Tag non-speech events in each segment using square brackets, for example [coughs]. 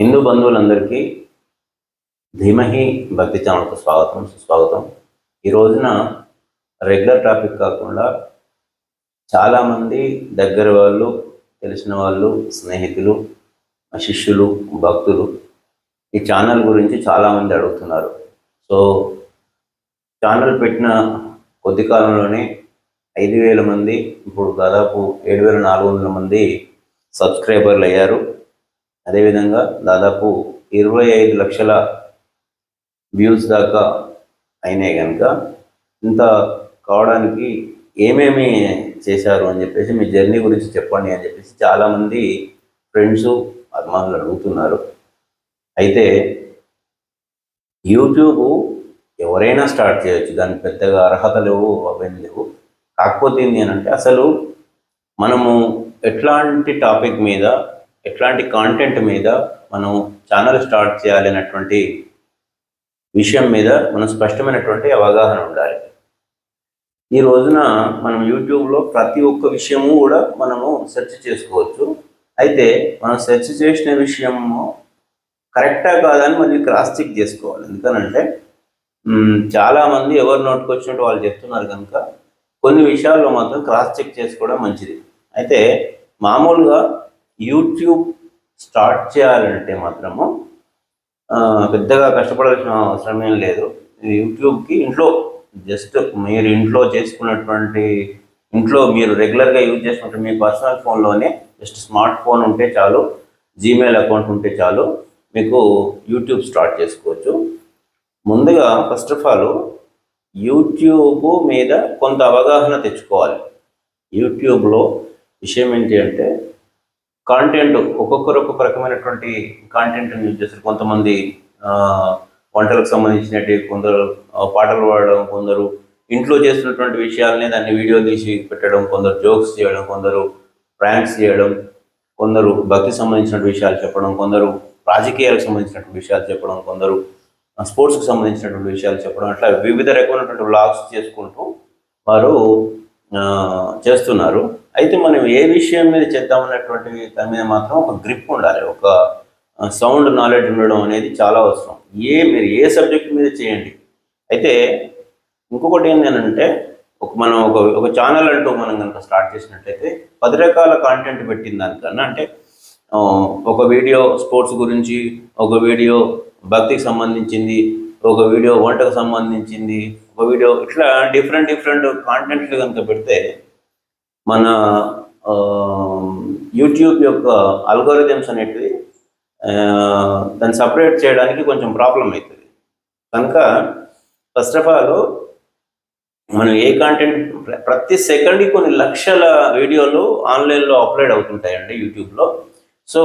హిందూ బంధువులందరికీ ధీమహి భక్తి ఛానల్కు స్వాగతం సుస్వాగతం. ఈ రోజున రెగ్యులర్ టాపిక్ కాకుండా చాలామంది దగ్గర వాళ్ళు తెలిసిన వాళ్ళు స్నేహితులు శిష్యులు భక్తులు ఈ ఛానల్ గురించి చాలామంది అడుగుతున్నారు. సో ఛానల్ పెట్టిన కొద్ది కాలంలోనే ఐదు వేల మంది ఇప్పుడు దాదాపు ఏడు వేల నాలుగు వందల మంది సబ్స్క్రైబర్లు అయ్యారు. అదేవిధంగా దాదాపు ఇరవై ఐదు లక్షల వ్యూస్ దాకా అయినాయి కనుక ఇంత కావడానికి ఏమేమి చేశారు అని చెప్పేసి మీ జర్నీ గురించి చెప్పండి అని చెప్పేసి చాలామంది ఫ్రెండ్స్ అభిమానులు అడుగుతున్నారు. అయితే యూట్యూబ్ ఎవరైనా స్టార్ట్ చేయొచ్చు. దానికి పెద్దగా అర్హత లేవు అవేం లేవు. కాకపోతే ఏంటి అని అంటే అసలు మనము ఎట్లాంటి టాపిక్ మీద ఎట్లాంటి కాంటెంట్ మీద మనం ఛానల్ స్టార్ట్ చేయాలి అన్నటువంటి విషయం మీద మనం స్పష్టమైనటువంటి అవగాహన ఉండాలి. ఈ రోజున మనం యూట్యూబ్లో ప్రతి ఒక్క విషయము కూడా మనము సెర్చ్ చేసుకోవచ్చు. అయితే మనం సెర్చ్ చేసిన విషయము కరెక్టా కాదని మనం క్రాస్ చెక్ చేసుకోవాలి. ఎందుకనంటే చాలామంది ఎవరు మంది ఎవరు నోటుకొచ్చినట్టు వాళ్ళు చెప్తున్నారు కనుక కొన్ని విషయాల్లో మాత్రం క్రాస్ చెక్ చేసుకోవడం మంచిది. అయితే మామూలుగా యూట్యూబ్ స్టార్ట్ చేయాలంటే మాత్రము పెద్దగా కష్టపడాల్సిన అవసరం ఏం లేదు. యూట్యూబ్కి ఇంట్లో జస్ట్ మీరు ఇంట్లో చేసుకున్నటువంటి ఇంట్లో మీరు రెగ్యులర్గా యూజ్ చేసుకుంటే మీ పర్సనల్ ఫోన్లోనే జస్ట్ స్మార్ట్ ఫోన్ ఉంటే చాలు జీమెయిల్ అకౌంట్ ఉంటే చాలు మీకు యూట్యూబ్ స్టార్ట్ చేసుకోవచ్చు. ముందుగా ఫస్ట్ ఆఫ్ ఆల్ యూట్యూబ్ మీద కొంత అవగాహన తెచ్చుకోవాలి. యూట్యూబ్లో విషయం ఏంటి అంటే కాంటెంట్ ఒక్కొక్కరు ఒక్కొక్క రకమైనటువంటి కాంటెంట్ యూజ్ చేస్తారు. కొంతమంది వంటలకు సంబంధించినట్టు కొందరు పాటలు పాడడం కొందరు ఇంట్లో చేస్తున్నటువంటి విషయాలని దాన్ని వీడియో తీసి పెట్టడం కొందరు జోక్స్ చేయడం కొందరు ప్రాంక్స్ చేయడం కొందరు భక్తి సంబంధించిన విషయాలు చెప్పడం కొందరు రాజకీయాలకు సంబంధించినటువంటి విషయాలు చెప్పడం కొందరు స్పోర్ట్స్కి సంబంధించినటువంటి విషయాలు చెప్పడం అట్లా వివిధ రకమైనటువంటి వ్లాగ్స్ చేసుకుంటూ వారు చేస్తున్నారు. అయితే మనం ఏ విషయం మీద చేద్దామనేటువంటి దాని మీద మాత్రం ఒక గ్రిప్ ఉండాలి. ఒక సౌండ్ నాలెడ్జ్ ఉండడం అనేది చాలా అవసరం. ఏ మీరు ఏ సబ్జెక్ట్ మీద చేయండి. అయితే ఇంకొకటి ఏంటంటే ఒక మనం ఒక ఒక ఛానల్ అంటూ మనం కనుక స్టార్ట్ చేసినట్లయితే పది రకాల కాంటెంట్ పెట్టిన దానికన్నా అంటే ఒక వీడియో స్పోర్ట్స్ గురించి ఒక వీడియో భక్తికి సంబంధించింది ఒక వీడియో వంటకు సంబంధించింది ఒక వీడియో ఇట్లా డిఫరెంట్ డిఫరెంట్ కాంటెంట్లు కనుక పెడితే మన యూట్యూబ్ యొక్క అల్గోరిథమ్స్ అనేటివి దాన్ని సపరేట్ చేయడానికి కొంచెం ప్రాబ్లం అవుతుంది. కనుక ఫస్ట్ ఆఫ్ ఆల్ మనం ఏ కాంటెంట్ ప్రతి సెకండ్కి కొన్ని లక్షల వీడియోలు ఆన్లైన్లో అప్లోడ్ అవుతుంటాయండి యూట్యూబ్లో సో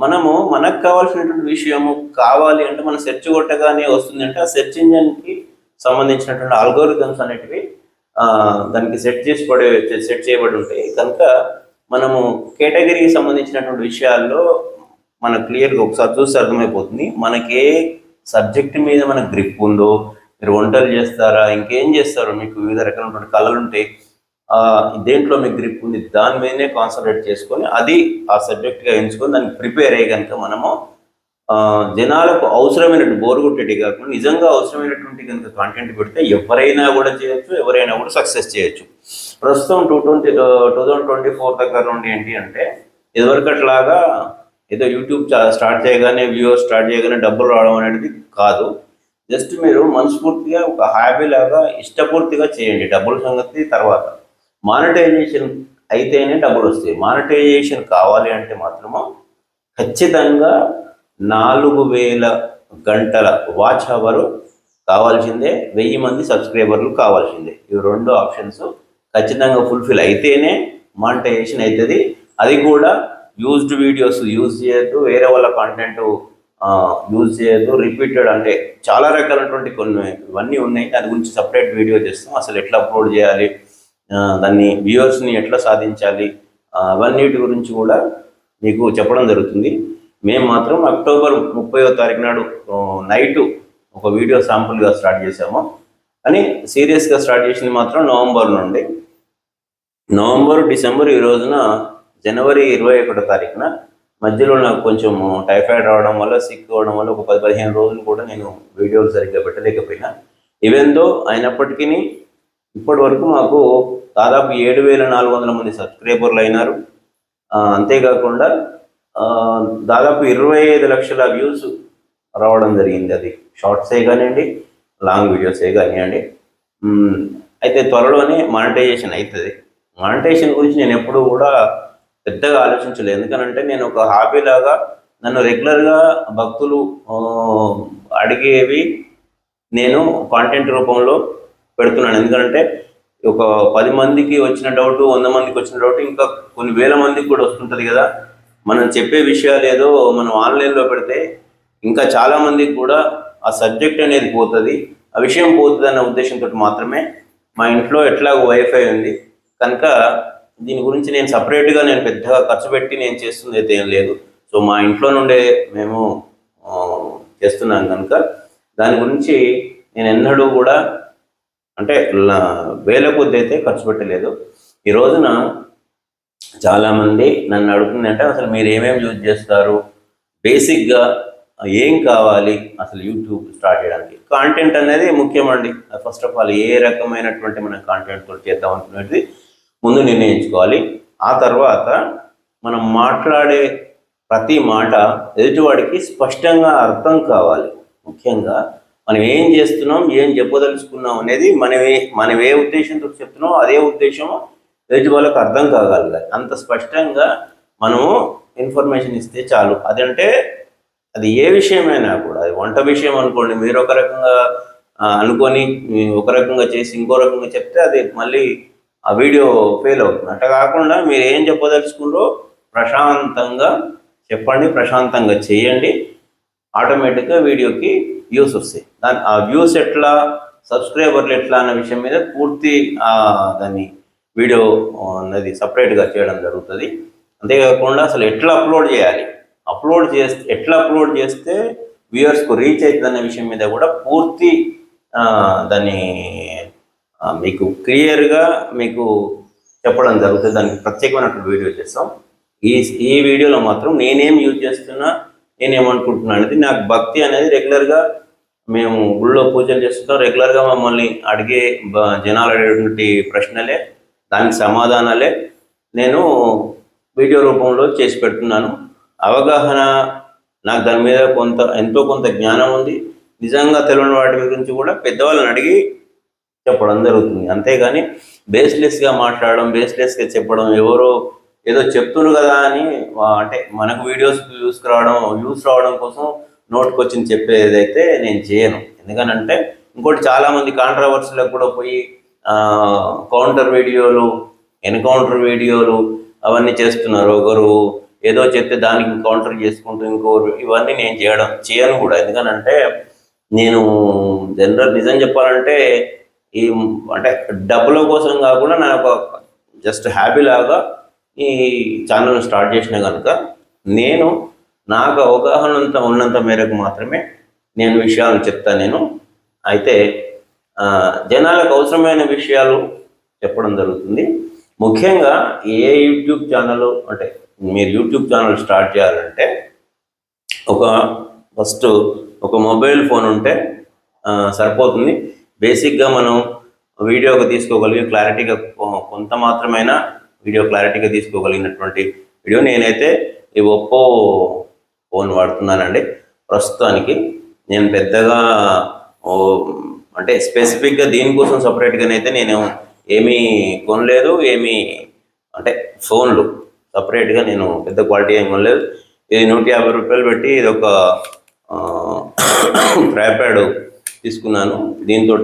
మనము మనకు కావాల్సినటువంటి విషయము కావాలి అంటే మనం సెర్చ్ కొట్టగానే వస్తుంది అంటే ఆ సెర్చ్ ఇంజన్కి సంబంధించినటువంటి ఆల్గోరిథమ్స్ అనేటివి దానికి సెట్ చేసి సెట్ చేయబడి ఉంటాయి. కనుక మనము కేటగిరీకి సంబంధించినటువంటి విషయాల్లో మనకు క్లియర్గా ఒకసారి చూస్తే అర్థమైపోతుంది. మనకి ఏ సబ్జెక్ట్ మీద మనకు గ్రిప్ ఉందో మీరు వంటలు చేస్తారా ఇంకేం చేస్తారో మీకు వివిధ రకాలైనటువంటి కళలు ఉంటాయి దేంట్లో మీకు గ్రిప్ ఉంది దాని మీదనే కాన్సన్ట్రేట్ చేసుకొని అది ఆ సబ్జెక్ట్గా ఎంచుకొని దానికి ప్రిపేర్ అయ్యి కనుక మనము జనాలకు అవసరమైనట్టు బోర్ కొట్టేటి కాకుండా నిజంగా అవసరమైనటువంటి కనుక కాంటెంట్ పెడితే ఎవరైనా కూడా చేయొచ్చు ఎవరైనా కూడా సక్సెస్ చేయొచ్చు. ప్రస్తుతం two twenty two thousand twenty four దగ్గర నుండి ఏంటి అంటే ఇదివరకట్లాగా ఏదో యూట్యూబ్ స్టార్ట్ చేయగానే వ్యూవర్స్ స్టార్ట్ చేయగానే డబ్బులు రావడం అనేది కాదు. జస్ట్ మీరు మనస్ఫూర్తిగా ఒక హ్యాబీ లాగా ఇష్టపూర్తిగా చేయండి డబ్బుల సంగతి తర్వాత. మానిటైజేషన్ అయితేనే డబ్బులు వస్తాయి. మానిటైజేషన్ కావాలి అంటే మాత్రము ఖచ్చితంగా నాలుగు వేల గంటల వాచ్ అవర్ కావాల్సిందే వెయ్యి మంది సబ్స్క్రైబర్లు కావాల్సిందే. ఇవి రెండు ఆప్షన్స్ ఖచ్చితంగా ఫుల్ఫిల్ అయితేనే మానిటైజేషన్ అవుతుంది అది కూడా యూజ్డ్ వీడియోస్ యూజ్ చేయొద్దు వేరే వాళ్ళ కాంటెంట్ యూజ్ చేయొద్దు రిపీటెడ్ అంటే చాలా రకాలైనటువంటి కొన్ని ఇవన్నీ ఉన్నాయి. దాని గురించి సపరేట్ వీడియో చేస్తాం. అసలు ఎట్లా అప్లోడ్ చేయాలి? దాన్ని వ్యూవర్స్ని ఎట్లా సాధించాలి? అవన్నిటి గురించి కూడా మీకు చెప్పడం జరుగుతుంది. మేము మాత్రం అక్టోబర్ ముప్పైవ తారీఖు నాడు నైట్ ఒక వీడియో శాంపుల్గా స్టార్ట్ చేసాము కానీ సీరియస్గా స్టార్ట్ చేసింది మాత్రం నవంబర్ నుండి. నవంబర్ డిసెంబర్ ఈ రోజున జనవరి ఇరవై ఒకటో తారీఖున మధ్యలో నాకు కొంచెం టైఫాయిడ్ రావడం వల్ల సిక్ అవ్వడం వల్ల ఒక పది పదిహేను రోజులు కూడా నేను వీడియోలు సరిగ్గా పెట్టలేకపోయినా. ఈవెందో అయినప్పటికీ ఇప్పటి వరకు మాకు దాదాపు ఏడు వేల నాలుగు వందల మంది సబ్స్క్రైబర్లు అయినారు. అంతేకాకుండా దాదాపు ఇరవై ఐదు లక్షల వ్యూస్ రావడం జరిగింది అది. షార్ట్సే కానివ్వండి లాంగ్ వీడియోసే కానివ్వండి. అయితే త్వరలోనే మానిటైజేషన్ అవుతుంది మానిటైజేషన్ గురించి నేను ఎప్పుడూ కూడా పెద్దగా ఆలోచించలేదు. ఎందుకనంటే నేను ఒక హాబీలాగా నన్ను రెగ్యులర్గా భక్తులు అడిగేవి నేను కాంటెంట్ రూపంలో పెడుతున్నాను. ఎందుకంటే ఒక పది మందికి వచ్చిన డౌట్ వంద మందికి వచ్చిన డౌట్ ఇంకా కొన్ని వేల మందికి కూడా వస్తుంటుంది కదా. మనం చెప్పే విషయాలు ఏదో మనం ఆన్లైన్లో పెడితే ఇంకా చాలామందికి కూడా ఆ సబ్జెక్ట్ అనేది పోతుంది. ఆ విషయం పోతుంది అన్న ఉద్దేశంతో మాత్రమే మా ఇంట్లో ఎట్లా వైఫై ఉంది. కనుక దీని గురించి నేను సపరేట్గా నేను పెద్దగా ఖర్చు పెట్టి నేను చేస్తుంది అయితే ఏం లేదు. సో మా ఇంట్లో నుండే మేము చేస్తున్నాం కనుక దాని గురించి నేను ఎన్నడూ కూడా అంటే వేల కొద్ది అయితే ఖర్చు పెట్టలేదు. ఈ రోజున చాలామంది నన్ను అడుగుతుంది అంటే అసలు మీరు ఏమేమి యూజ్ చేస్తారు? బేసిక్గా ఏం కావాలి? అసలు యూట్యూబ్ స్టార్ట్ చేయడానికి. కాంటెంట్ అనేది ముఖ్యమండి ఫస్ట్ ఆఫ్ ఆల్ ఏ రకమైనటువంటి మన కాంటెంట్ చేద్దాం అనుకునేది ముందు నిర్ణయించుకోవాలి. ఆ తర్వాత మనం మాట్లాడే ప్రతి మాట ఎదుటివాడికి స్పష్టంగా అర్థం కావాలి. ముఖ్యంగా మనం ఏం చేస్తున్నాం ఏం చెప్పదలుచుకున్నాం అనేది మనమే మనం ఏ ఉద్దేశంతో చెప్తున్నాం అదే ఉద్దేశం ఎదుటి వాళ్ళకి అర్థం కాగలగాలి. అంత స్పష్టంగా మనము ఇన్ఫర్మేషన్ ఇస్తే చాలు. అదంటే అది ఏ విషయమైనా కూడా అది వంట విషయం అనుకోండి మీరు ఒక రకంగా అనుకొని ఒక రకంగా చేసి ఇంకో రకంగా చెప్తే అది మళ్ళీ ఆ వీడియో ఫెయిల్ అవుతుంది. అట్లా కాకుండా మీరు ఏం చెప్పదలుచుకుంటారో ప్రశాంతంగా చెప్పండి ప్రశాంతంగా చేయండి. ఆటోమేటిక్గా వీడియోకి వ్యూస్ వస్తాయి. దాని ఆ వ్యూస్ ఎట్లా సబ్స్క్రైబర్లు ఎట్లా అన్న విషయం మీద పూర్తి దాన్ని వీడియో అన్నది సపరేట్గా చేయడం జరుగుతుంది. అంతేకాకుండా అసలు ఎట్లా అప్లోడ్ చేయాలి? అప్లోడ్ చేస్తే ఎట్లా అప్లోడ్ చేస్తే వ్యూయర్స్కు రీచ్ అవుతుంది విషయం మీద కూడా పూర్తి దాన్ని మీకు క్లియర్గా మీకు చెప్పడం జరుగుతుంది. దానికి ప్రత్యేకమైనటువంటి వీడియో చేస్తాం. ఈ ఈ వీడియోలో మాత్రం నేనేం యూజ్ చేస్తున్నా నేనేమనుకుంటున్నా అనేది నాకు భక్తి అనేది రెగ్యులర్గా మేము గుళ్ళో పూజలు చేస్తుంటాం. రెగ్యులర్గా మమ్మల్ని అడిగే బ- జనాలు అడిగేటువంటి ప్రశ్నలే దానికి సమాధానాలే నేను వీడియో రూపంలో చేసి పెడుతున్నాను. అవగాహన నాకు దాని మీద కొంత ఎంతో కొంత జ్ఞానం ఉంది. నిజంగా తెలియని వాటి గురించి కూడా పెద్దవాళ్ళని అడిగి చెప్పడం జరుగుతుంది. అంతేగాని బేస్లెస్గా మాట్లాడడం బేస్లెస్గా చెప్పడం ఎవరో ఏదో చెప్తున్నారు కదా అని అంటే మనకు వీడియోస్ వ్యూస్ రావడం వ్యూస్ రావడం కోసం నోట్కొచ్చింది చెప్పేదైతే నేను చేయను. ఎందుకనంటే ఇంకోటి చాలామంది కాంట్రవర్సీలకు కూడా పోయి కౌంటర్ వీడియోలు ఎన్కౌంటర్ వీడియోలు అవన్నీ చేస్తున్నారు. ఒకరు ఏదో చెప్తే దానికి కౌంటర్ చేసుకుంటూ ఇంకోరు ఇవన్నీ నేను చేయడం చేయను కూడా. ఎందుకనంటే నేను జనరల్ నిజం చెప్పాలంటే ఈ అంటే డబ్బుల కోసం కాకుండా నాకు జస్ట్ హ్యాపీ లాగా ఈ ఛానల్ స్టార్ట్ చేసిన కనుక నేను నాకు అవగాహన అంత ఉన్నంత మేరకు మాత్రమే నేను విషయాలు చెప్తా నేను. అయితే జనాలకు అవసరమైన విషయాలు చెప్పడం జరుగుతుంది. ముఖ్యంగా ఏ యూట్యూబ్ ఛానల్ అంటే మీరు యూట్యూబ్ ఛానల్ స్టార్ట్ చేయాలంటే ఒక ఫస్ట్ ఒక మొబైల్ ఫోన్ ఉంటే సరిపోతుంది. బేసిక్గా మనం వీడియోగా తీసుకోగలిగి క్లారిటీగా కొ- కొంత మాత్రమైనా వీడియో క్లారిటీగా తీసుకోగలిగినటువంటి వీడియో. నేనైతే ఈ ఒప్పో ఫోన్ వాడుతున్నానండి. ప్రస్తుతానికి నేను పెద్దగా ఓ, అంటే స్పెసిఫిక్గా దీనికోసం సపరేట్గానైతే నేను ఏమీ కొనలేదు ఏమీ అంటే ఫోన్లు సపరేట్గా నేను పెద్ద క్వాలిటీ ఏం కొనలేదు. ఇది నూట యాభై రూపాయలు పెట్టి ఇది ఒక ట్రాప్యాడ్ తీసుకున్నాను. దీంతో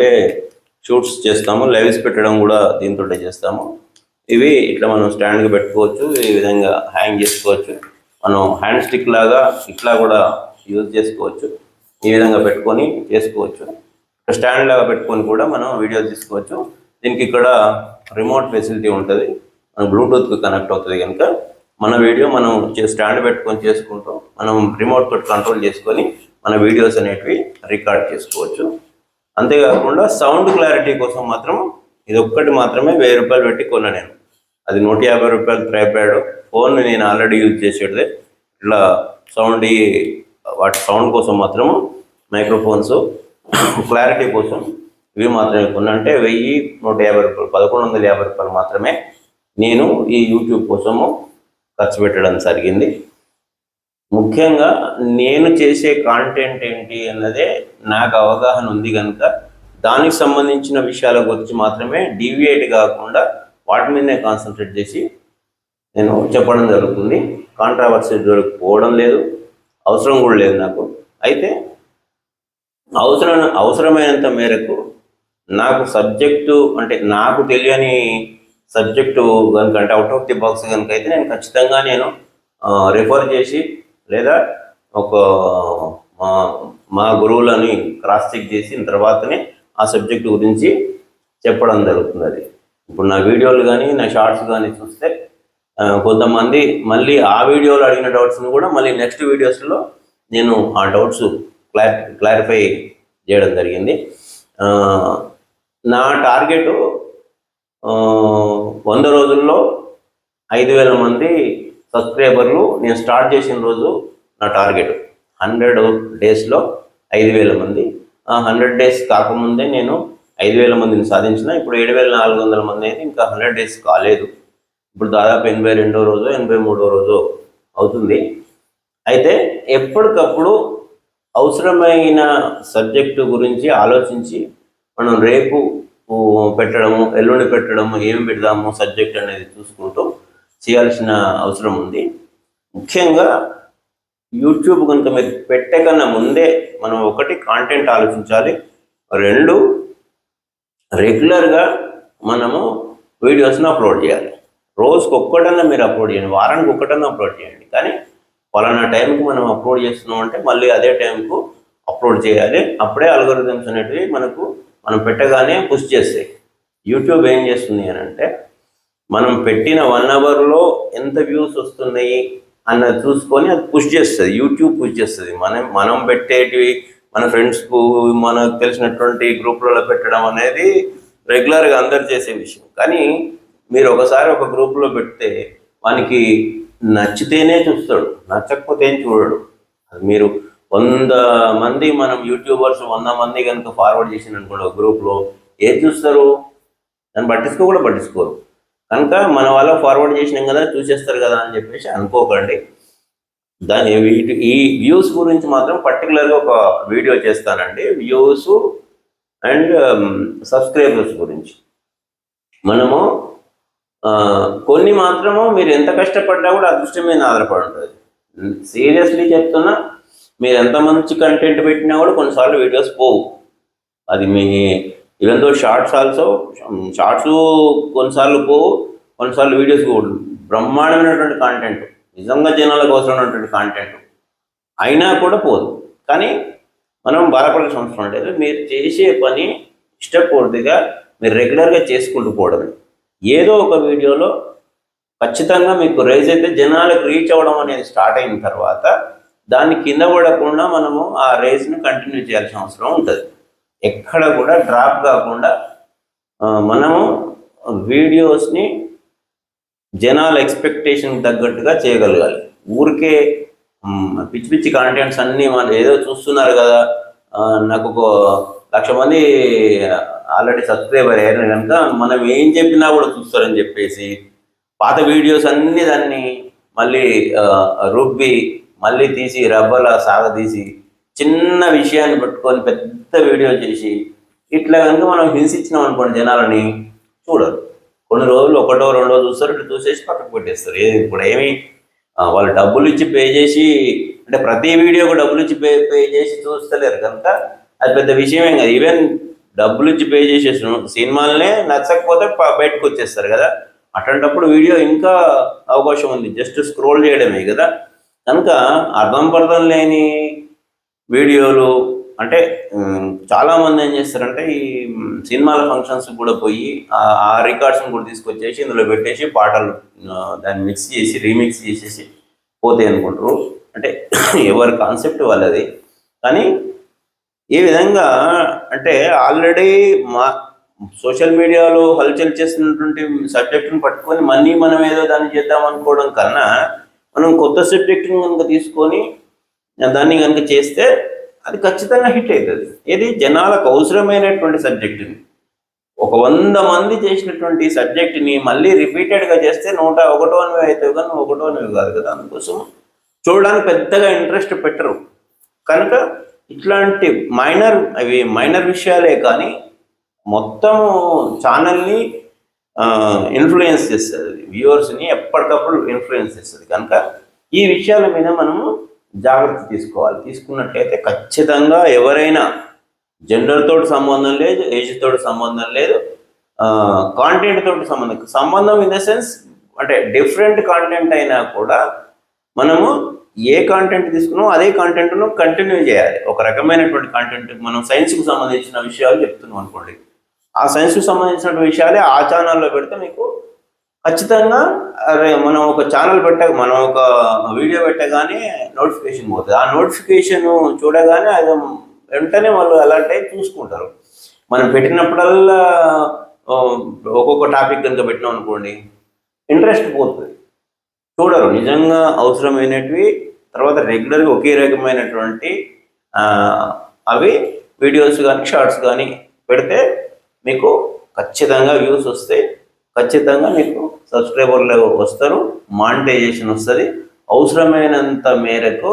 షూట్స్ చేస్తాము లైవ్స్ పెట్టడం కూడా దీంతో చేస్తాము. ఇవి ఇట్లా మనం స్టాండ్కి పెట్టుకోవచ్చు ఈ విధంగా హ్యాంగ్ చేసుకోవచ్చు. మనం హ్యాండ్ స్టిక్ లాగా ఇట్లా కూడా యూజ్ చేసుకోవచ్చు. ఈ విధంగా పెట్టుకొని చేసుకోవచ్చు. స్టాండ్ లాగా పెట్టుకొని కూడా మనం వీడియో తీసుకోవచ్చు. దీనికి ఇక్కడ రిమోట్ ఫెసిలిటీ ఉంటుంది. మనం బ్లూటూత్కి కనెక్ట్ అవుతుంది కనుక మన వీడియో మనం చే- స్టాండ్ పెట్టుకొని చేసుకుంటాం. మనం రిమోట్ తోటి కంట్రోల్ చేసుకొని మన వీడియోస్ అనేటివి రికార్డ్ చేసుకోవచ్చు. అంతేకాకుండా సౌండ్ క్లారిటీ కోసం మాత్రం ఇది ఒక్కటి మాత్రమే వెయ్యి రూపాయలు పెట్టి కొన్నా నేను. అది నూట యాభై రూపాయలు ట్రైప్యాడ్. ఫోన్ నేను ఆల్రెడీ యూజ్ చేసేది ఇట్లా సౌండ్ వాటి సౌండ్ కోసం మాత్రము మైక్రోఫోన్స్ క్లారిటీ కోసం ఇవి మాత్రమే కొన్ని. అంటే వెయ్యి నూట యాభై రూపాయలు పదకొండు వందల యాభై రూపాయలు మాత్రమే నేను ఈ యూట్యూబ్ కోసము ఖర్చు పెట్టడం జరిగింది. ముఖ్యంగా నేను చేసే కాంటెంట్ ఏంటి అన్నదే నాకు అవగాహన ఉంది కనుక దానికి సంబంధించిన విషయాల గురించి మాత్రమే డీవియేట్ కాకుండా వాటి మీదనే కాన్సన్ట్రేట్ చేసి నేను చెప్పడం జరుగుతుంది. కాంట్రావర్సీ జోలికి పోవడం లేదు. అవసరం కూడా లేదు నాకు. అయితే అవసరం అవసరమైనంత మేరకు నాకు సబ్జెక్టు అంటే నాకు తెలియని సబ్జెక్టు కనుక అంటే అవుట్ ఆఫ్ ది బాక్స్ కనుక అయితే నేను ఖచ్చితంగా నేను రిఫర్ చేసి లేదా ఒక మా మా గురువులని క్రాస్ చెక్ చేసిన తర్వాతనే ఆ సబ్జెక్టు గురించి చెప్పడం జరుగుతుంది అది. ఇప్పుడు నా వీడియోలు కానీ నా షార్ట్స్ కానీ చూస్తే కొంతమంది మళ్ళీ ఆ వీడియోలో అడిగిన డౌట్స్ని కూడా మళ్ళీ నెక్స్ట్ వీడియోస్లో నేను ఆ డౌట్స్ క్లారి క్లారిఫై చేయడం జరిగింది. నా టార్గెట్ వంద రోజుల్లో ఐదు వేల మంది సబ్స్క్రైబర్లు నేను స్టార్ట్ చేసిన రోజు నా టార్గెట్. హండ్రెడ్ డేస్లో ఐదు వేల మంది హండ్రెడ్ డేస్ కాకముందే నేను ఐదు వేల మందిని సాధించిన. ఇప్పుడు ఏడు వేల నాలుగు వందల మంది అయితే ఇంకా హండ్రెడ్ డేస్ కాలేదు. ఇప్పుడు దాదాపు ఎనభై రెండో రోజు ఎనభై మూడో రోజు అవుతుంది. అయితే ఎప్పటికప్పుడు అవసరమైన సబ్జెక్టు గురించి ఆలోచించి మనం రేపు పెట్టడము ఎల్లుండి పెట్టడము ఏం పెడదాము సబ్జెక్ట్ అనేది చూసుకుంటూ చేయాల్సిన అవసరం ఉంది. ముఖ్యంగా యూట్యూబ్ కనుక మీరు పెట్టే కన్నా ముందే మనం ఒకటి కాంటెంట్ ఆలోచించాలి. రెండు రెగ్యులర్గా మనము వీడియోస్ని అప్లోడ్ చేయాలి. రోజుకి ఒక్కటన్నా మీరు అప్లోడ్ చేయండి. వారానికి ఒక్కటన్నా అప్లోడ్ చేయండి. కానీ పలానా టైంకి మనం అప్లోడ్ చేస్తున్నాం అంటే మళ్ళీ అదే టైంకు అప్లోడ్ చేయాలి. అప్పుడే అల్గోరిథమ్స్ అనేటివి మనకు మనం పెట్టగానే పుష్ చేస్తాయి. యూట్యూబ్ ఏం చేస్తుంది అని అంటే మనం పెట్టిన వన్ అవర్లో ఎంత వ్యూస్ వస్తున్నాయి? అన్నది చూసుకొని అది పుష్ చేస్తుంది. యూట్యూబ్ పుష్ చేస్తుంది. మనం మనం పెట్టేటివి మన ఫ్రెండ్స్కు మనకు తెలిసినటువంటి గ్రూప్లలో పెట్టడం అనేది రెగ్యులర్గా అందరు చేసే విషయం. కానీ మీరు ఒకసారి ఒక గ్రూప్లో పెడితే వానికి నచ్చితేనే చూస్తాడు. నచ్చకపోతే ఏం చూడడు. అది మీరు వంద మంది మనం యూట్యూబర్స్ వంద మంది కనుక ఫార్వర్డ్ చేసిన అనుకోండి ఒక గ్రూప్లో ఏం చూస్తారు? దాన్ని పట్టించుకో కూడా పట్టించుకోరు. కనుక మన వాళ్ళ ఫార్వర్డ్ చేసినాం కదా చూసేస్తారు కదా అని చెప్పేసి అనుకోకండి. దాని వీటి ఈ వ్యూస్ గురించి మాత్రం పర్టికులర్గా ఒక వీడియో చేస్తానండి. వ్యూస్ అండ్ సబ్స్క్రైబర్స్ గురించి. మనము కొన్ని మాత్రము మీరు ఎంత కష్టపడ్డా కూడా అదృష్టం మీద ఆధారపడి ఉంటుంది. సీరియస్లీ చెప్తున్నా మీరు ఎంత మంచి కంటెంట్ పెట్టినా కూడా కొన్నిసార్లు వీడియోస్ పోవు. అది మీ even though shorts also shorts కొన్నిసార్లు పోవు కొన్నిసార్లు వీడియోస్ కూడా బ్రహ్మాండమైనటువంటి కాంటెంట్ నిజంగా జనాలకు అవసరమైనటువంటి కాంటెంట్ అయినా కూడా పోదు. కానీ మనం బాధపడాల్సిన అవసరం లేదు మీరు చేసే పని ఇష్టపూర్తిగా మీరు రెగ్యులర్గా చేసుకుంటూ పోవడమే. ఏదో ఒక వీడియోలో ఖచ్చితంగా మీకు రైజ్ అయితే జనాలకు రీచ్ అవ్వడం అనేది స్టార్ట్ అయిన తర్వాత దాన్ని కింద పడకుండా మనము ఆ రేజ్ని కంటిన్యూ చేయాల్సిన అవసరం ఉంటుంది. ఎక్కడ కూడా డ్రాప్ కాకుండా మనము వీడియోస్ని జనాల ఎక్స్పెక్టేషన్ తగ్గట్టుగా చేయగలగాలి. ఊరికే పిచ్చి పిచ్చి కాంటెంట్స్ అన్నీ మన ఏదో చూస్తున్నారు కదా నాకు ఒక లక్ష మంది ఆల్రెడీ సబ్స్క్రైబర్ అయ్యారు కనుక మనం ఏం చెప్పినా కూడా చూస్తారని చెప్పేసి పాత వీడియోస్ అన్నీ దాన్ని మళ్ళీ రుబ్బి మళ్ళీ తీసి రబ్బల సాగదీసి చిన్న విషయాన్ని పట్టుకొని పెద్ద వీడియో చేసి ఇట్లా కనుక మనం హింసించినాం అనుకోండి జనాలని చూడరు. కొన్ని రోజులు ఒకటో రెండో చూస్తారు ఇట్లా చూసేసి పక్కకు పెట్టేస్తారు. ఏ- ఇప్పుడు ఏమి వాళ్ళు డబ్బులు ఇచ్చి పే చేసి అంటే ప్రతి వీడియోకు డబ్బులు ఇచ్చి పే పే చేసి చూస్తలేరు కనుక అది పెద్ద విషయమేం కాదు. ఈవెన్ డబ్బులు ఇచ్చి పే చేసేసిన సినిమాలనే నచ్చకపోతే బయటకు వచ్చేస్తారు కదా. అట్లాంటప్పుడు వీడియో ఇంకా అవకాశం ఉంది. జస్ట్ స్క్రోల్ చేయడమే కదా. కనుక అర్థం పర్థం లేని వీడియోలు అంటే చాలామంది ఏం చేస్తారంటే ఈ సినిమాల ఫంక్షన్స్ కూడా పోయి ఆ- రికార్డ్స్ని కూడా తీసుకొచ్చేసి ఇందులో పెట్టేసి పాటలు దాన్ని మిక్స్ చేసి రీమిక్స్ చేసేసి పోతాయి అనుకుంటారు. అంటే [coughs] ఎవరి కాన్సెప్ట్ వాళ్ళది. కానీ ఈ విధంగా అంటే ఆల్రెడీ మా సోషల్ మీడియాలో హల్చల్ చేస్తున్నటువంటి సబ్జెక్టును పట్టుకొని మళ్ళీ మనం ఏదో దాన్ని చేద్దాం అనుకోవడం కన్నా మనం కొత్త సబ్జెక్ట్ని కనుక తీసుకొని దాన్ని కనుక చేస్తే అది ఖచ్చితంగా హిట్ అవుతుంది. ఇది జనాలకు అవసరమైనటువంటి సబ్జెక్టుని ఒక వంద మంది చేసినటువంటి సబ్జెక్ట్ని మళ్ళీ రిపీటెడ్గా చేస్తే నూట ఒకటో అనేవి అవుతాయి కానీ ఒకటో అనేవి కాదు కదా. అందుకోసం చూడడానికి పెద్దగా ఇంట్రెస్ట్ పెట్టరు. కనుక ఇట్లాంటి మైనర్ అవి మైనర్ విషయాలే కానీ మొత్తం ఛానల్ని ఇన్ఫ్లుయెన్స్ చేస్తుంది. వ్యూవర్స్ని ఎప్పటికప్పుడు ఇన్ఫ్లుయెన్స్ చేస్తుంది. కనుక ఈ విషయాల మీద మనము జాగ్రత్త తీసుకోవాలి. తీసుకున్నట్లయితే ఖచ్చితంగా ఎవరైనా జెండర్ తోటి సంబంధం లేదు ఏజ్ తోటి సంబంధం లేదు కాంటెంట్ తోటి సంబంధం సంబంధం ఇన్ ద సెన్స్ అంటే డిఫరెంట్ కాంటెంట్ అయినా కూడా మనము ఏ కాంటెంట్ తీసుకున్నామో అదే కాంటెంట్ను కంటిన్యూ చేయాలి. ఒక రకమైనటువంటి కాంటెంట్ మనం సైన్స్కు సంబంధించిన విషయాలు చెప్తున్నాం అనుకోండి. ఆ సైన్స్కు సంబంధించిన విషయాలే ఆ ఛానల్లో పెడితే మీకు ఖచ్చితంగా అరే మనం ఒక ఛానల్ పెట్టక మనం ఒక వీడియో పెట్టగానే నోటిఫికేషన్ పోతుంది. ఆ నోటిఫికేషన్ చూడగానే అది వెంటనే వాళ్ళు అలర్ట్ చూసుకుంటారు. మనం పెట్టినప్పుడల్లా ఒక్కొక్క టాపిక్ కనుక పెట్టినాం అనుకోండి ఇంట్రెస్ట్ పోతుంది. చూడరు. నిజంగా అవసరమైనవి తర్వాత రెగ్యులర్గా ఒకే రకమైనటువంటి అవి వీడియోస్ కానీ షార్ట్స్ కానీ పెడితే మీకు ఖచ్చితంగా వ్యూస్ వస్తాయి. ఖచ్చితంగా మీకు సబ్స్క్రైబర్లు వస్తారు మానిటైజేషన్ వస్తుంది. అవసరమైనంత మేరకు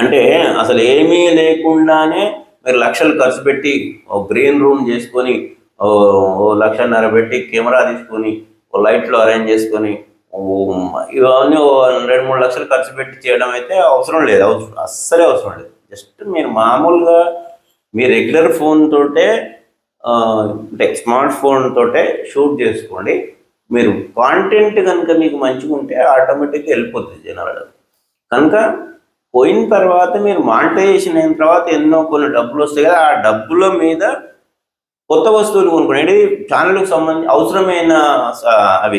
అంటే అసలు ఏమీ లేకుండానే మీరు లక్షలు ఖర్చు పెట్టి గ్రీన్ రూమ్ చేసుకొని ఓ లక్షన్నర పెట్టి కెమెరా తీసుకొని ఓ లైట్లు అరేంజ్ చేసుకొని ఇవన్నీ రెండు మూడు లక్షలు ఖర్చు పెట్టి చేయడం అయితే అవసరం లేదు. అవసరం అస్సలే అవసరం లేదు. జస్ట్ మీరు మామూలుగా మీ రెగ్యులర్ ఫోన్ తోటే అంటే స్మార్ట్ ఫోన్ తోటే షూట్ చేసుకోండి. మీరు కాంటెంట్ కనుక మీకు మంచిగా ఉంటే ఆటోమేటిక్గా వెళ్ళిపోతుంది జనాలు. కనుక పోయిన తర్వాత మీరు మానిటైజేషన్ అయిన తర్వాత ఎన్నో కొన్ని డబ్బులు వస్తాయి కదా ఆ డబ్బుల మీద కొత్త వస్తువులు కొనుక్కోండి. ఛానల్కి సంబంధించి అవసరమైన స- అవి.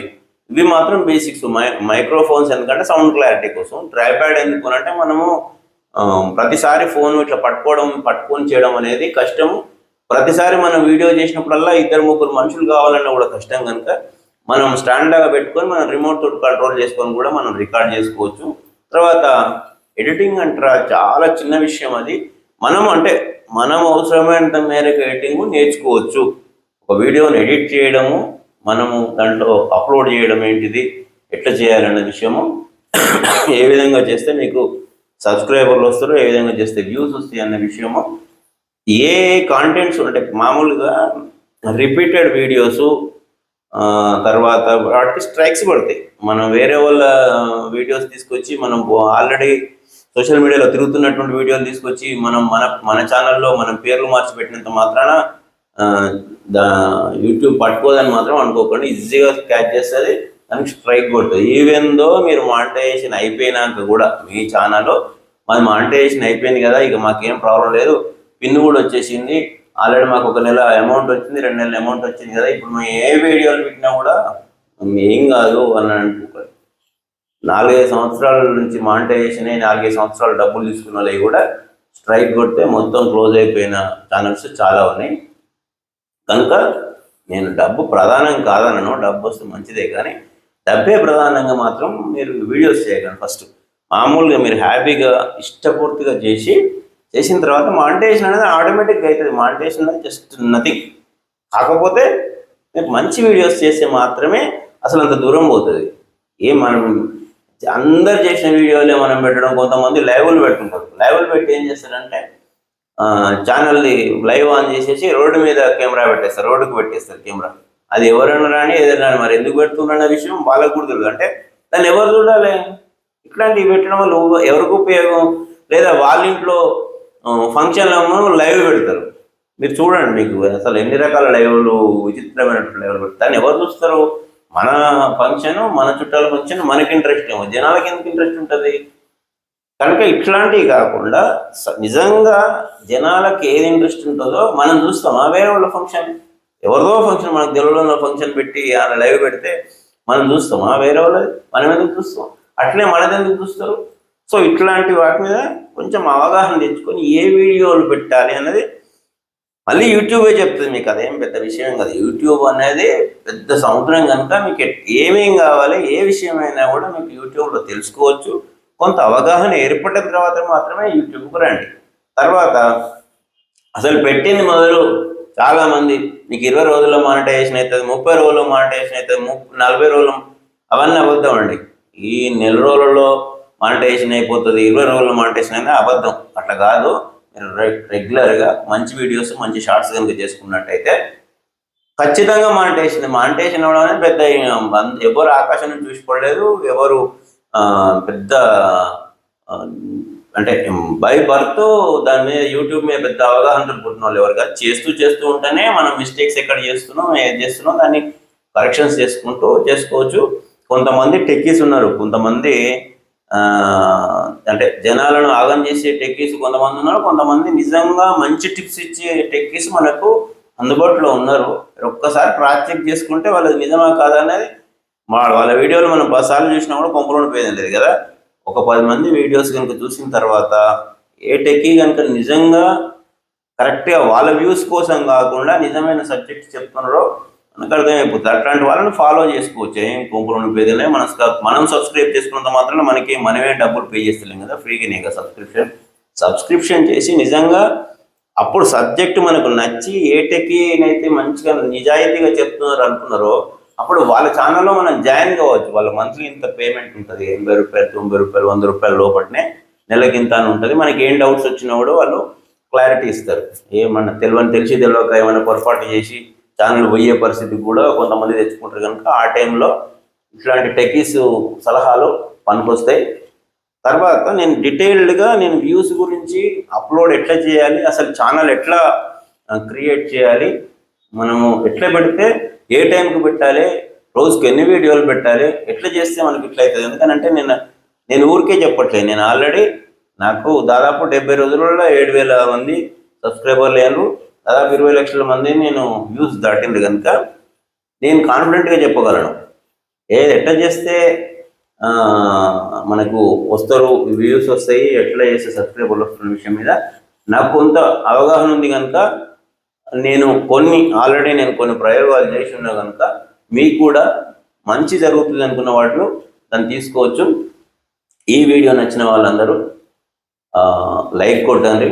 ఇవి మాత్రం బేసిక్స్ మై మైక్రోఫోన్స్ ఎందుకంటే సౌండ్ క్లారిటీ కోసం. ట్రైప్యాడ్ ఎందుకు అంటే మనము ప్రతిసారి ఫోన్ ఇట్లా పట్టుకోవడం పట్టుకొని చేయడం అనేది కష్టము. ప్రతిసారి మనం వీడియో చేసినప్పుడల్లా ఇద్దరు ముగ్గురు మనుషులు కావాలన్నా కూడా కష్టం కనుక మనం స్టాండ్ లాగా పెట్టుకొని మనం రిమోట్ తోటి కంట్రోల్ చేసుకొని కూడా మనం రికార్డ్ చేసుకోవచ్చు. తర్వాత ఎడిటింగ్ అంటారా చాలా చిన్న విషయం అది. మనం అంటే మనం అవసరమైనంత మేరకు ఎడిటింగ్ నేర్చుకోవచ్చు. ఒక వీడియోని ఎడిట్ చేయడము మనము దాంట్లో అప్లోడ్ చేయడం ఏంటిది ఎట్లా చేయాలనే విషయము. ఏ విధంగా చేస్తే మీకు సబ్స్క్రైబర్లు వస్తారు ఏ విధంగా చేస్తే వ్యూస్ వస్తాయి అన్న విషయము. ఏ కాంటెంట్స్ అంటే మామూలుగా రిపీటెడ్ వీడియోస్ తర్వాత వాటికి స్ట్రైక్స్ పడతాయి. మనం వేరే వాళ్ళ వీడియోస్ తీసుకొచ్చి మనం ఆల్రెడీ సోషల్ మీడియాలో తిరుగుతున్నటువంటి వీడియోలు తీసుకొచ్చి మనం మన మన ఛానల్లో మనం పేర్లు మార్చి పెట్టినంత మాత్రాన దా యూట్యూబ్ పట్టుకోదని మాత్రం అనుకోకుండా. ఈజీగా క్యాచ్ చేస్తుంది దానికి స్ట్రైక్ కొడుతుంది. ఈవెన్ దో మీరు మానిటైజేషన్ అయిపోయినాక కూడా మీ ఛానల్లో మాది మానిటైజేషన్ అయిపోయింది కదా ఇక మాకేం ప్రాబ్లం లేదు. పిన్ కూడా వచ్చేసింది. ఆల్రెడీ మాకు ఒక నెల అమౌంట్ వచ్చింది రెండు నెలల అమౌంట్ వచ్చింది కదా. ఇప్పుడు మేము ఏ వీడియోలు పెట్టినా కూడా ఏం కాదు అని అంటున్నారు నాలుగైదు సంవత్సరాల నుంచి మానిటైజేషన్ అయ్యి నాలుగైదు సంవత్సరాలు డబ్బులు తీసుకున్న వాళ్ళవి కూడా స్ట్రైక్ కొడితే మొత్తం క్లోజ్ అయిపోయిన ఛానల్స్ చాలా ఉన్నాయి. కనుక నేను డబ్బు ప్రధానం కాదనను డబ్బు వస్తే మంచిదే కానీ డబ్బే ప్రధానంగా మాత్రం మీరు వీడియోస్ చేయగలను ఫస్ట్ మామూలుగా మీరు హ్యాపీగా ఇష్టపూర్తిగా చేసి చేసిన తర్వాత మానిటేషన్ అనేది ఆటోమేటిక్గా అవుతుంది మానిటేషన్ అనేది జస్ట్ నథింగ్ కాకపోతే మీరు మంచి వీడియోస్ చేస్తే మాత్రమే అసలు అంత దూరం పోతుంది. ఏం మనం అందరు చేసిన వీడియోలే మనం పెట్టడం కొంతమంది లైవ్లు పెట్టుకుంటారు లైవ్లు పెట్టి ఏం చేస్తారంటే ఛానల్ని లైవ్ ఆన్ చేసేసి రోడ్డు మీద కెమెరా పెట్టేస్తారు. రోడ్డుకు పెట్టేస్తారు కెమెరా అది ఎవరైనా రాని ఏదైనా మరి ఎందుకు పెడుతున్న విషయం వాళ్ళకు కూడా తెలియదు అంటే దాన్ని ఎవరు చూడాలి? ఇట్లాంటివి పెట్టడం వల్ల ఎవరికి ఉపయోగం? లేదా వాళ్ళ ఇంట్లో ఫంక్షన్లో లైవ్ పెడతారు. మీరు చూడండి మీకు అసలు ఎన్ని రకాల లైవ్లు విచిత్రమైనటువంటి లైవ్లు పెడతారు. ఎవరు చూస్తారు? మన ఫంక్షన్ మన చుట్టాల ఫంక్షన్ మనకి ఇంట్రెస్ట్ ఏమో. జనాలకి ఎందుకు ఇంట్రెస్ట్ ఉంటుంది? కనుక ఇట్లాంటివి కాకుండా నిజంగా జనాలకి ఏది ఇంట్రెస్ట్ ఉంటుందో మనం చూస్తామా వేరే వాళ్ళ ఫంక్షన్ ఎవరిదో ఫంక్షన్ మనకు తెలుగులో ఫంక్షన్ పెట్టి అలా లైవ్ పెడితే మనం చూస్తామా వేరే వాళ్ళది మనం ఎందుకు చూస్తాం? అట్లే మనది ఎందుకు చూస్తారు? సో ఇట్లాంటి వాటి మీద కొంచెం అవగాహన తెచ్చుకొని ఏ వీడియోలు పెట్టాలి అన్నది మళ్ళీ యూట్యూబే చెప్తుంది మీకు అదేం పెద్ద విషయం కాదు. యూట్యూబ్ అనేది పెద్ద సముద్రం కనుక మీకు ఏమేం కావాలి ఏ విషయమైనా కూడా మీకు యూట్యూబ్లో తెలుసుకోవచ్చు. కొంత అవగాహన ఏర్పడిన తర్వాత మాత్రమే యూట్యూబ్కు రండి. తర్వాత అసలు పెట్టింది మొదలు చాలామంది మీకు ఇరవై రోజుల్లో మానిటైజేషన్ అవుతుంది ముప్పై రోజుల్లో మానిటైజేషన్ అవుతుంది ముప్పై నలభై రోజులు అవన్నీ అబద్ధం అండి. ఈ నెల రోజులలో మానిటైజేషన్ అయిపోతుంది ఇరవై రోజుల్లో మానిటైజేషన్ అయినా అబద్ధం. అట్లా కాదు. మీరు రె- రెగ్యులర్గా మంచి వీడియోస్ మంచి షార్ట్స్ కనుక చేసుకున్నట్టయితే ఖచ్చితంగా మానిటేషన్ మానిటేషన్ అవ్వడం అనేది పెద్ద ఎవరు ఆకాశం నుంచి ఎవరు పెద్ద అంటే బై బర్త్ దాని మీద యూట్యూబ్ మీద పెద్ద అవగాహన పుట్టిన వాళ్ళు ఎవరు కాదు. చేస్తూ చేస్తూ ఉంటేనే మనం మిస్టేక్స్ ఎక్కడ చేస్తున్నాం ఏది చేస్తున్నాం దాన్ని కరెక్షన్స్ చేసుకుంటూ చేసుకోవచ్చు. కొంతమంది టెక్కీస్ ఉన్నారు. కొంతమంది అంటే జనాలను ఆగం చేసే టెక్కీస్ కొంతమంది ఉన్నారు కొంతమంది నిజంగా మంచి టిప్స్ ఇచ్చే టెక్కీస్ మనకు అందుబాటులో ఉన్నారు. ఒక్కసారి క్రాస్ చెక్ చేసుకుంటే వాళ్ళది నిజమా కాదా అనేది వాళ్ళ వీడియోలు మనం పదిసార్లు చూసినా కూడా కొంపలోని పోయేది లేదు కదా. ఒక పది మంది వీడియోస్ కనుక చూసిన తర్వాత ఏ టెక్కీ కనుక నిజంగా కరెక్ట్గా వాళ్ళ వ్యూస్ కోసం కాకుండా నిజమైన సబ్జెక్ట్ చెప్తున్నారో మనకు అర్థమైపోతుంది. అట్లాంటి వాళ్ళని ఫాలో చేసుకోవచ్చు. ఏం కొంపలోని పేదలే మన మనం సబ్స్క్రైబ్ చేసుకున్నంత మాత్రం మనకి మనమే డబ్బులు పే చేస్తలేం కదా. ఫ్రీగానే కదా సబ్స్క్రిప్షన్ సబ్స్క్రిప్షన్ చేసి నిజంగా అప్పుడు సబ్జెక్ట్ మనకు నచ్చి ఏ టెక్నైతే మంచిగా నిజాయితీగా చెప్తున్నారు అనుకున్నారో అప్పుడు వాళ్ళ ఛానల్లో మనం జాయిన్ కావచ్చు. వాళ్ళ మంత్లీ ఇంత పేమెంట్ ఉంటుంది. ఎనభై రూపాయలు తొంభై రూపాయలు వంద రూపాయలు లోపలనే నెలకి ఇంత అని ఉంటుంది. మనకి ఏం డౌట్స్ వచ్చినా కూడా వాళ్ళు క్లారిటీ ఇస్తారు. ఏమన్నా తెలియని తెలిసి తెలియక ఏమైనా పొరపాటు చేసి ఛానల్ పోయే పరిస్థితి కూడా కొంతమంది తెచ్చుకుంటారు కనుక ఆ టైంలో ఇట్లాంటి టెకీస్ సలహాలు పనికొస్తాయి. తర్వాత నేను డీటెయిల్డ్గా నేను వ్యూస్ గురించి అప్లోడ్ ఎట్లా చేయాలి అసలు ఛానల్ ఎట్లా క్రియేట్ చేయాలి మనము ఎట్లా పెడితే ఏ టైంకి పెట్టాలి రోజుకి ఎన్ని వీడియోలు పెట్టాలి ఎట్లా చేస్తే మనకి ఇట్లా అవుతుంది? ఎందుకంటే నేను నేను ఊరికే చెప్పట్లేదు. నేను ఆల్రెడీ నాకు దాదాపు డెబ్బై రోజులలో ఏడు వేల మంది సబ్స్క్రైబర్లు లేరు దాదాపు ఇరవై లక్షల మంది నేను వ్యూస్ దాటింది కనుక నేను కాన్ఫిడెంట్గా చెప్పగలను. ఏది ఎట్లా చేస్తే మనకు వస్తారు వ్యూస్ వస్తాయి ఎట్లా చేస్తే సబ్స్క్రైబర్లు వస్తున్న విషయం మీద నాకు కొంత అవగాహన ఉంది కనుక నేను కొన్ని ఆల్రెడీ నేను కొన్ని ప్రయోగాలు చేసి ఉన్నా కనుక మీకు కూడా మంచి జరుగుతుంది అనుకున్న వాటిలో దాన్ని తీసుకోవచ్చు. ఈ వీడియో నచ్చిన వాళ్ళందరూ లైక్ కొట్టండి.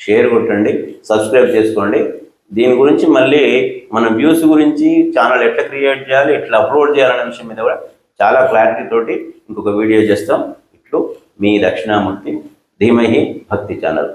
షేర్ కొట్టండి సబ్స్క్రైబ్ చేసుకోండి. దీని గురించి మళ్ళీ మన వ్యూస్ గురించి ఛానల్ ఎట్లా క్రియేట్ చేయాలి ఎట్లా అప్లోడ్ చేయాలనే విషయం మీద కూడా చాలా క్లారిటీ తోటి ఇంకొక వీడియో చేస్తాం. ఇట్లు మీ దక్షిణామూర్తి ధీమహి భక్తి ఛానల్.